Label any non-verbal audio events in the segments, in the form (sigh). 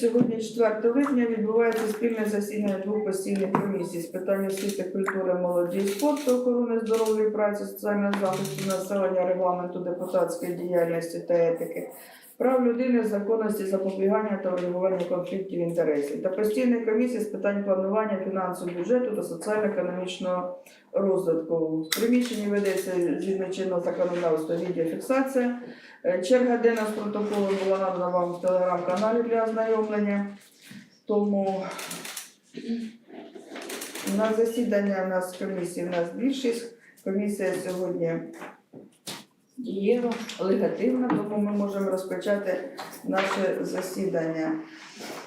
Сьогодні 4 липня відбувається спільне засідання двох постійних комісій з питань освіти, культури, молоді спорту, охорони здоров'я праці, соціального захисту населення, регламенту депутатської діяльності та етики, прав людини, законності, запобігання та врегулювання конфліктів інтересів та постійної комісії з питань планування фінансового бюджету та соціально-економічного розвитку. В приміщенні ведеться згідно чинного законодавства відеофіксація. Е, Черга денна з протоколом була надана вам в телеграм-каналі для ознайомлення. Тому на засідання у нас комісії у нас більшість. Комісія сьогодні дієва, легативна, тому ми можемо розпочати наше засідання.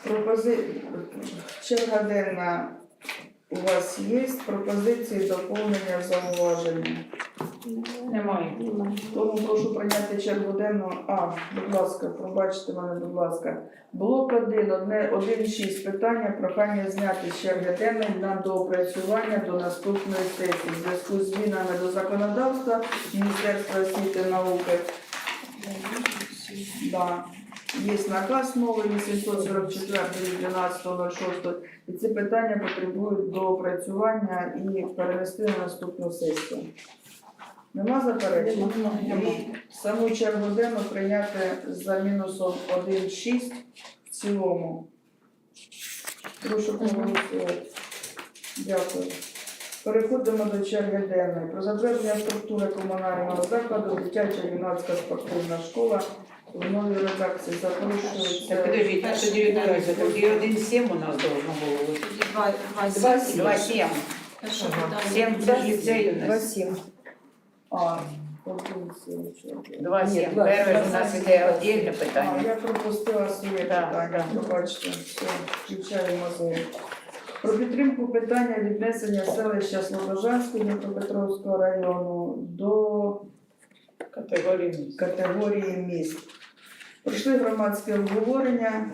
Пропози... Черга денна у вас є, пропозиції, доповнення, зауваження. Немає. Тому прошу прийняти чергу денну. А, будь ласка, пробачте мене, будь ласка. Блок 1, одне, 1.6 питання, прохання зняти з черги денної на доопрацювання до наступної сесії. В зв'язку з змінами до законодавства Міністерства освіти і науки. Да. Є наказ новий 844 від 12.06 і ці питання потребують доопрацювання і перенести на наступну сесію. Нема заперечень? І саму чергу денну прийняти за мінусом 1,6 в цілому. Прошу проголосувати. Дякую. Переходимо до черги денної. Про затвердження структури комунального закладу, дитяча юнацька спортивна школа в новій редакції Так, запрошується. подожди, так що 19, тоді 1,7 у нас должно було бути. Два, два, 2,7. Перше Ага. питання. 7 це ліцей у нас. 2,7. А, один, сім, чотири. 2,7. два- Перше у нас іде віддільне А, питання. я пропустила своє Да, питання, да. пробачте, все, включаємо мозги. Про підтримку питання віднесення селища Слобожанського Дніпропетровського району до Категорії. категорії міст. Пройшли громадське обговорення.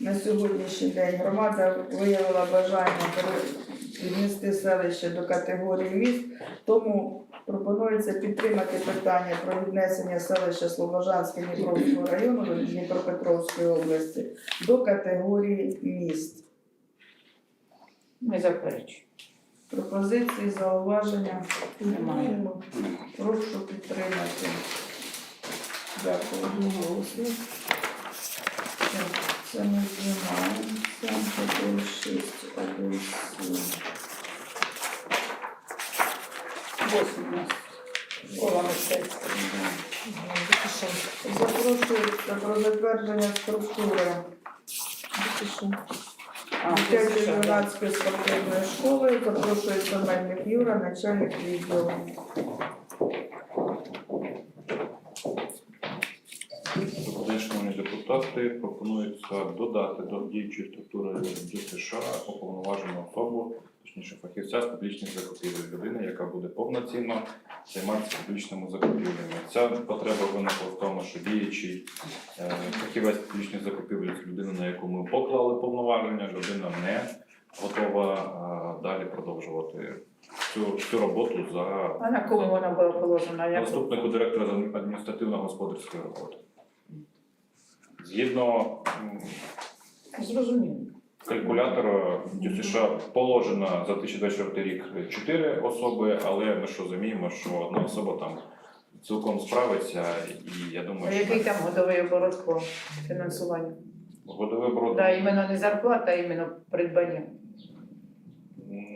На сьогоднішній день громада виявила бажання пере- віднести селище до категорії міст, тому пропонується підтримати питання про віднесення селища Слобожанське Дніпровського району до Дніпропетровської області до категорії міст. Не заперечую. Пропозиції, зауваження Немає. прошу підтримати. Дякую. Так, Це ми знімаємося. Один шість, один сім. 8 у нас. Запрошується про затвердження структури дитячої юнацької спортивної школи. Запрошується Мельник Юра, начальник відділу. Шановні депутати. Пропонується додати до діючої структури ДЮСШ уповноважену особу, точніше фахівця з публічних закупівель, людина, яка буде повноцінно займатися публічними закупівлями. Ця потреба виникла в тому, що діючий е, фахівець публічних закупівель це людина, на яку ми поклали повноваження, людина не готова е, далі продовжувати цю, цю роботу за А на кому вона була положена? Як? заступнику директора з адміністративно-господарської роботи. Згідно м, Зрозуміло. Калькулятора ДЮСШ положено за 2024 рік 4 особи, але ми ж розуміємо, що одна особа там цілком справиться, і я А думаю, який там годовий оборот по фінансуванню? годовий оборот Да, іменно не зарплата, а іменно придбання.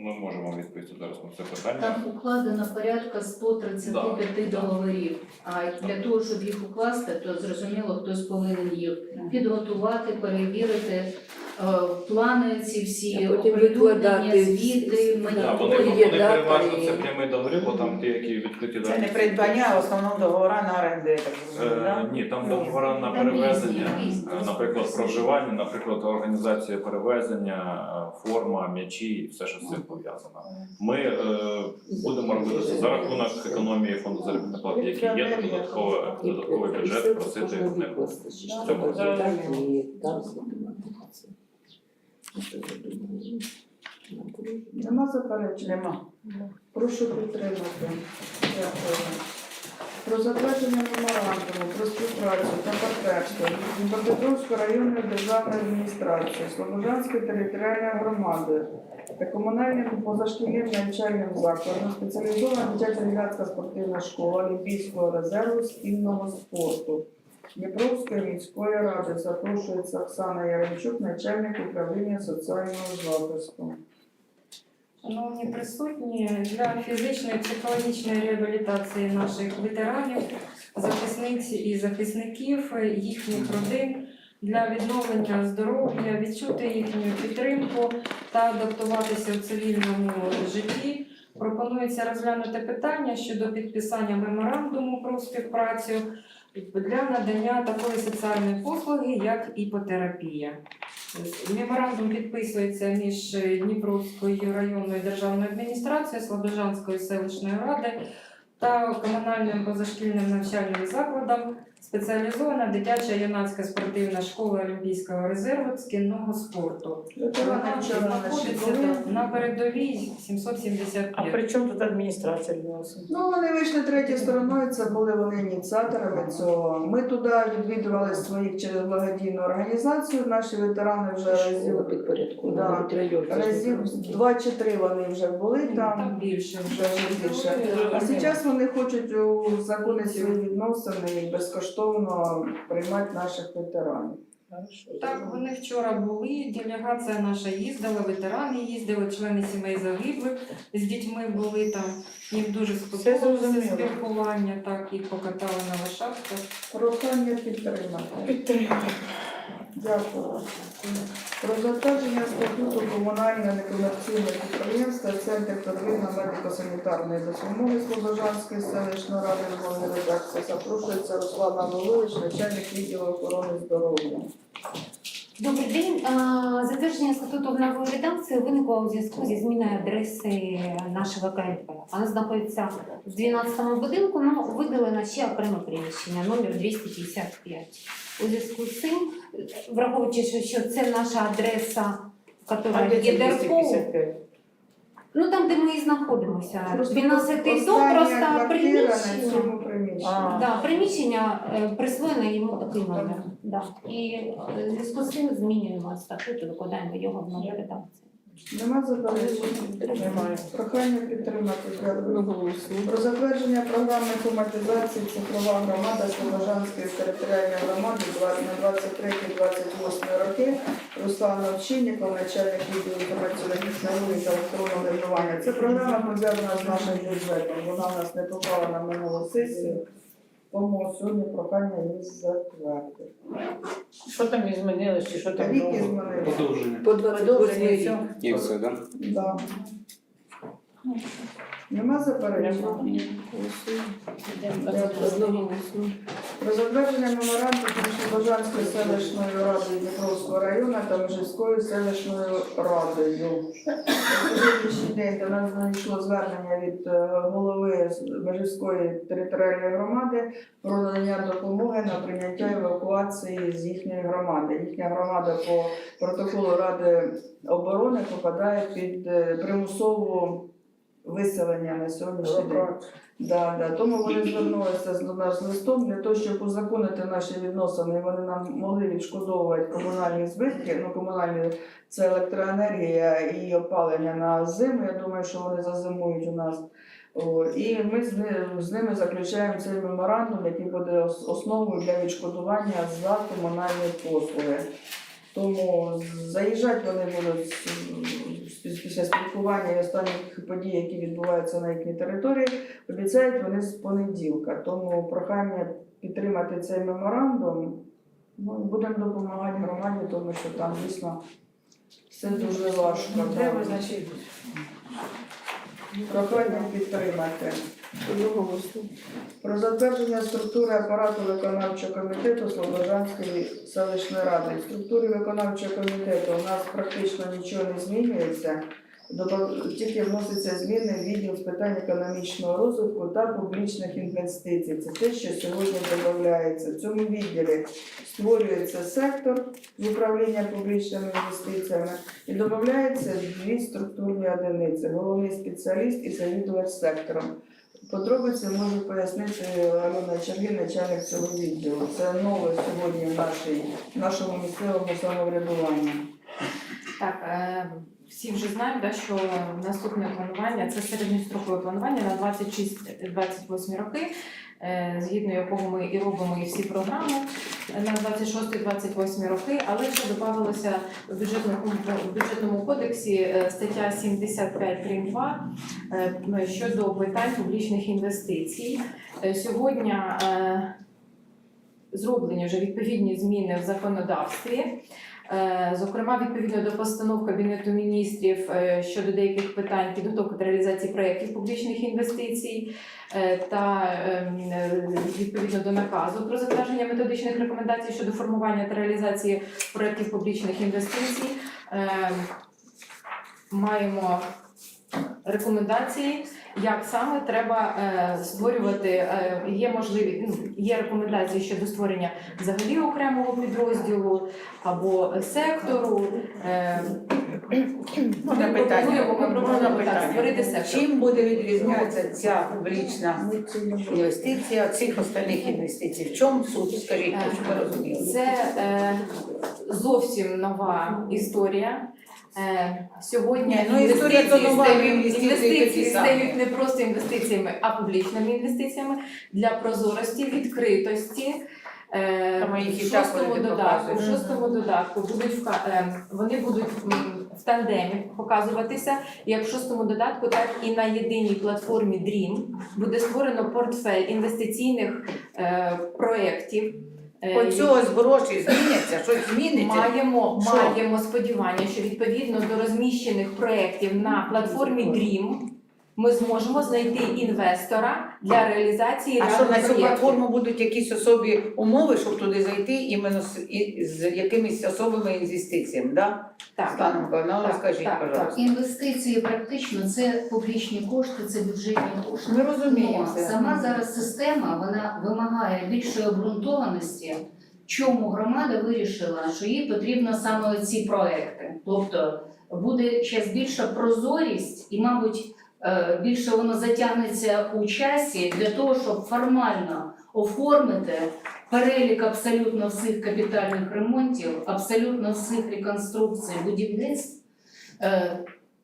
ми можемо відповісти зараз на це питання. Там укладено порядка 135 договорів. А для того, щоб їх укласти, то зрозуміло, хтось повинен їх підготувати, перевірити. Е, Плани ці всі А потім оприлюднення, викладати звіти, всі- Да, вони, вони дата переважно і- це прямі договори, бо там ті, які відкриті Це не придбання, а в основному договора на оренду, я так розумію, Е, да? Ні, там договори на Там перевезення, різні, е, наприклад, проживання, наприклад, організація перевезення, е, форма, м'ячі і все, що з цим пов'язано. Ми е, будемо робити це за рахунок економії фонду заробітної плати, який є додатково додатковий бюджет просити в них. цьому році. Нема заперечень? Нема. Прошу підтримати. Дякую. Про затвердження меморандуму про співпрацю та партнерство з Дніпропетровською районною державною адміністрацією, Слобожанською територіальною громадою та комунальним позашкільним навчальним закладом спеціалізована дитячо-юнацька спортивна школа Олімпійського резерву спільного спорту. Дніпровської міської ради запрошується Оксана Яремчук, начальник управління соціального захисту. Шановні присутні, для фізичної і психологічної реабілітації наших ветеранів, захисниць і захисників, їхніх родин, для відновлення здоров'я, відчути їхню підтримку та адаптуватися в цивільному житті. Пропонується розглянути питання щодо підписання меморандуму про співпрацю для надання такої соціальної послуги, як іпотерапія. Меморандум підписується між Дніпровською районною державною адміністрацією, Слобожанською селищною радою та комунальним позашкільним навчальним закладом спеціалізована дитяча юнацька спортивна школа Олімпійського резерву з кінного спорту. Вона знаходиться на- передовій А при чому тут адміністрація відносин? Ну, вони вийшли третьою стороною, це були вони ініціаторами цього. Ми туди відвідували своїх через благодійну організацію. Наші ветерани вже разів, підпорядку. Да. разів два чи три вони вже були там. Там більше вже. Більше. А зараз вони хочуть узаконити свої відносини і безкоштовно приймати наших ветеранів. Так, вони вчора були. Делегація наша їздила, ветерани їздили, члени сімей загиблих з дітьми були там. Їм дуже сподобалося спілкування, так їх покатали на лошадках. Прохання підтримати. Дякую. Про затвердження статуту комунального некомерційного підприємства Центр первинної медико-санітарної допомоги Слобожанської селищної ради Львовної редакції запрошується Руслана Волович, начальник відділу охорони здоров'я. Добрий день. Затвердження статуту в нової редакції виникло у зв'язку зі зміною адреси нашого КНП. Вона знаходиться в 12-му будинку, але виділено ще окреме приміщення, номер 255. У зв'язку з цим, враховуючи, що- це наша адреса, яка є ДРПО, ну там, де ми і знаходимося, 12-й дом, просто на приміщення. Да, приміщення е, присвоєно йому такий номер. Да. І е, в зв'язку з цим змінюємо статут і викладаємо його в новій редакції. Нема заперечень? Немає. Прохання підтримати. Дякую. Про затвердження програми автоматизації цифрова громада Слобожанської територіальної громади два- на 23-28 роки. Руслан Овчинніков, начальник відділу інформаційних технологій та електронного регулювання. Це програма пов'язана з нашим бюджетом. Вона в нас не попала на минулу сесію. Тому сьогодні прохання її затвердити. Що там і змінилось, чи що там Рік нового? змінили. Подовження. По 28 рік. І все, так? Да. Нема заперечень? Про затвердження меморандуму між Слобожанською селищною радою Дніпровського району та Межівською селищною радою. На сьогоднішній день до нас надійшло звернення від е, голови Межівської територіальної громади про надання допомоги на прийняття евакуації з їхньої громади. Їхня громада по протоколу Ради оборони попадає під е, примусову виселення на сьогоднішній день. Да, да. Тому вони звернулися до нас листом для того, щоб узаконити наші відносини. Вони нам могли відшкодовувати комунальні збитки. Ну, комунальні це електроенергія і опалення на зиму. Я думаю, що вони зазимують у нас. О, і ми з, з ними заключаємо цей меморандум, який буде основою для відшкодування за комунальні послуги. Тому заїжджати вони будуть після спілкування і останніх подій, які відбуваються на їхній території. Обіцяють вони з понеділка. Тому прохання підтримати цей меморандум. Ну, будемо допомагати громаді, тому що там дійсно все дуже важко. Треба, значить, Прохання підтримати. Про затвердження структури апарату виконавчого комітету Слобожанської селищної ради. В структурі виконавчого комітету у нас практично нічого не змінюється. Тільки вносяться зміни в відділ з питань економічного розвитку та публічних інвестицій. Це те, що сьогодні додається. В цьому відділі створюється сектор з управління публічними інвестиціями і додається дві структурні одиниці: головний спеціаліст і завідувач сектором. Подробиці можу пояснити Альона Черги, начальник цього відділу. Це нове сьогодні в нашій, нашому місцевому самоврядуванні. Так, е, всі вже знають, да, що наступне планування це середньострокове планування на 26-28 роки, е, згідно якого ми і робимо і всі програми на 26-28 роки, але ще додавалося в бюджетному, в бюджетному кодексі е, стаття 75 прим. 2 е, ну, щодо питань публічних інвестицій. Сьогодні зроблені вже відповідні зміни в законодавстві. Е, Зокрема, відповідно до постанов Кабінету міністрів е, щодо деяких питань підготовки та реалізації проєктів публічних інвестицій е, та ем, відповідно до наказу про затвердження методичних рекомендацій щодо формування та реалізації проєктів публічних інвестицій. е, Маємо рекомендації, як саме треба е, створювати. е, Є можливі ну, є рекомендації щодо створення взагалі окремого підрозділу або сектору. Е, Можна Ми питання? пропонуємо, ми Можна пропонуємо так, питання? сектор. Чим буде відрізнятися ця публічна інвестиція від всіх остальних інвестицій? В чому суть? Скажіть, щоб ми розуміли. Це е, зовсім нова історія. Е, сьогодні Ні, ну, інвестиції стають- інвестиції інвестиції стають не просто інвестиціями, а публічними інвестиціями для прозорості, відкритості. Е, їх і шостому додатку, в шостому додатку будуть вка- е, вони будуть в тандемі показуватися як в шостому додатку, так і на єдиній платформі DREAM буде створено портфель інвестиційних е, проєктів. Е, По цього з грошей зміняться, щось (laughs) зміниться. Маємо, Що? маємо сподівання, що відповідно до розміщених проєктів на платформі DREAM ми зможемо знайти інвестора для реалізації А що на цю проєктів. платформу будуть якісь особі умови, щоб туди зайти іменно з, і- з якимись особими інвестиціями, да? Так. Світлана Миколаївна, ну, Так, розкажіть, так, пожалуйста. Інвестиції практично це публічні кошти, це бюджетні кошти. Ми розуміємо Ну, це. сама зараз система вона вимагає більшої обґрунтованості. Чому громада вирішила, що їй потрібно саме ці проекти? Тобто буде ще більша прозорість і, мабуть, більше воно затягнеться у часі для того, щоб формально оформити перелік абсолютно всіх капітальних ремонтів, абсолютно всіх реконструкцій будівництв. Е,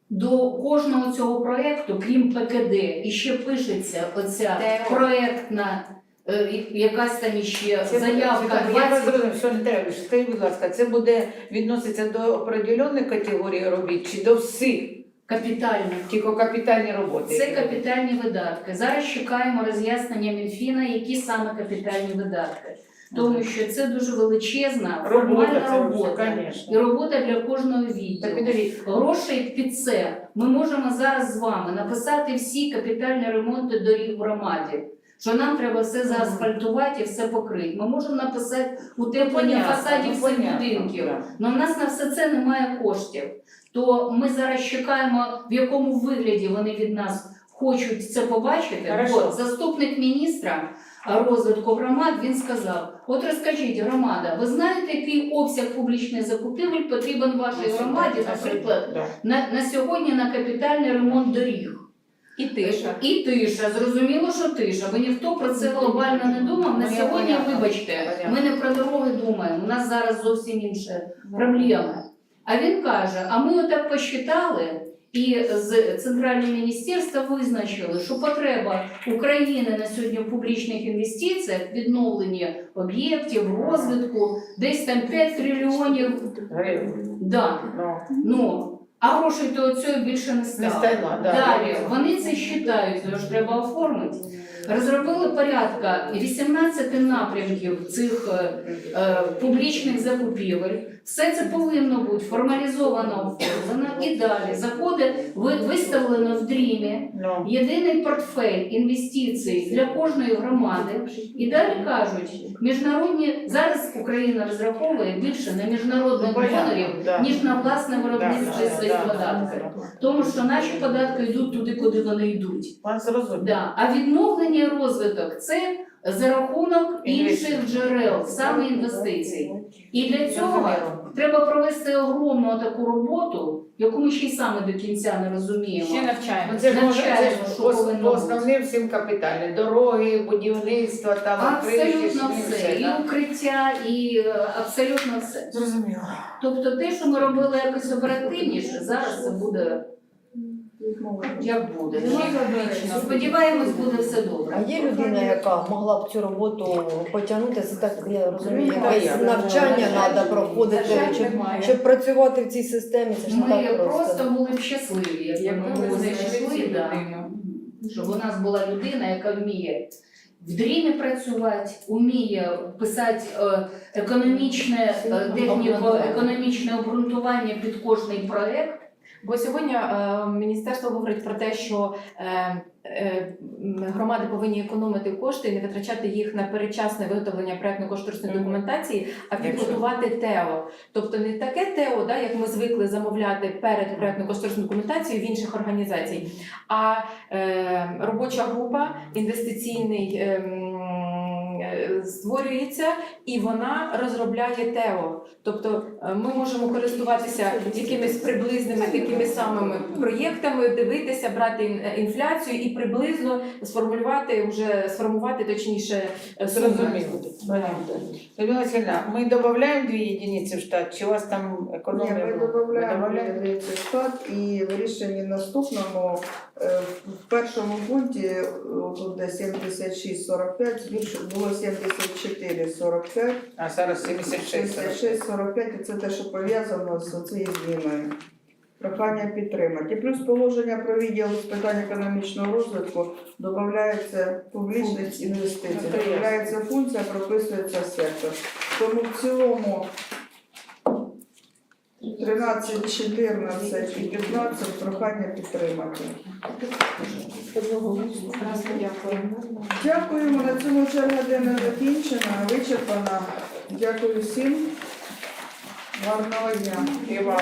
До кожного цього проєкту, крім ПКД, і ще пишеться оця проєктна е, якась там іще Це заявка буде- Я вас 20 зрозумів, що не треба. Скажіть, будь ласка, це буде відноситься до определених категорій робіт чи до всіх, капітальних. тільки капітальні роботи? Це капітальні видатки. Зараз чекаємо роз'яснення Мінфіна, які саме капітальні видатки. Тому що це дуже величезна формальна це робота. І робота для кожного відділу. Грошей під це ми можемо зараз з вами написати всі капітальні ремонти доріг в громаді. Що нам треба все заасфальтувати і все покрити. Ми можемо написати утеплення Понятно, фасадів ну, всіх понятно, будинків. да. Але в нас на все це немає коштів. То ми зараз чекаємо, в якому вигляді вони від нас хочуть це побачити. Хорошо. Бо заступник міністра розвитку громад він сказав: от розкажіть, громада, ви знаєте, який обсяг публічних закупівель потрібен вашій громаді, наприклад, на, на сьогодні на капітальний ремонт доріг. І тиша. І тиша, зрозуміло, що тиша, бо ніхто про це глобально не думав. На Ну, сьогодні, вибачте, ми не про дороги думаємо. У нас зараз зовсім інше проблеми. А він каже: а ми отак посчитали, і з центрального міністерства визначили, що потреба України на сьогодні в публічних інвестиціях, відновленні об'єктів, розвитку, десь там 5 трильйонів. Гривень. Да, Ну, ну, а грошей то цього більше не не стало. стало, да. Далі вони це вважають, тож треба оформити. Розробили порядка 18 напрямків цих е, е, публічних закупівель. Все це повинно бути формалізовано, оформлено і далі заходить, ви- виставлено в дрімі Ну, єдиний портфель інвестицій для кожної громади. І далі кажуть, міжнародні зараз Україна розраховує більше на міжнародних ну, донорів, ніж на власне виробництво своїх податків. Тому що наші податки йдуть туди, куди вони йдуть. Да. А відновлення і розвиток це за рахунок інших джерел, саме інвестицій. І для цього треба провести огромну таку роботу, яку ми ще й саме до кінця не розуміємо. Ще навчаємо. Це ж може це ж що по, повинно по бути. основним всім капітальним. Дороги, будівництво, там Абсолютно все, і да? укриття, і е, абсолютно все. Зрозуміло. Тобто те, що ми робили якось оперативніше, зараз це буде як буде. Нема заперечень. Сподіваємось, буде все добре. А є людина, яка могла б цю роботу потягнути, це так я розумію, Ну, якесь навчання треба проходити, Жаль, щоб, немає. щоб працювати в цій системі, це ж не Ми так просто. просто були б щасливі, якби Якби ми знайшли знайшли, да, щоб у нас була людина, яка вміє в дрімі працювати, вміє писати е, економічне е, техніко, економічне обґрунтування під кожний проект. Бо сьогодні е, міністерство говорить про те, що е, е, громади повинні економити кошти і не витрачати їх на передчасне виготовлення проектно-кошторисної документації, а підготувати ТЕО. Тобто не таке ТЕО, да, як ми звикли замовляти перед проектно-кошторисною документацією в інших організацій, а е, робоча група інвестиційний. ем, е, Створюється і вона розробляє ТЕО. Тобто е, ми можемо користуватися якимись приблизними такими самими проєктами, дивитися, брати е, інфляцію і приблизно сформулювати вже сформувати точніше е. Зрозуміло. Людмила Васильівна, ми додаємо дві одиниці в штат, чи у вас там Ні, ми додаємо додаєте? дивіться, штат і в рішенні наступному в першому пункті тут де 76-45, збільш було 74-45, А зараз 76. 76, 45, і це те, що пов'язано з цією зміною. Прохання підтримати. І плюс положення про відділ з питань економічного розвитку додається публічність інвестицій, Ну, додається функція, прописується сектор. Тому в цілому 13, 14 і 15 прохання підтримати. Дякуємо. На цьому черга година закінчена, вичерпана. Дякую всім. Гарного дня. І вам.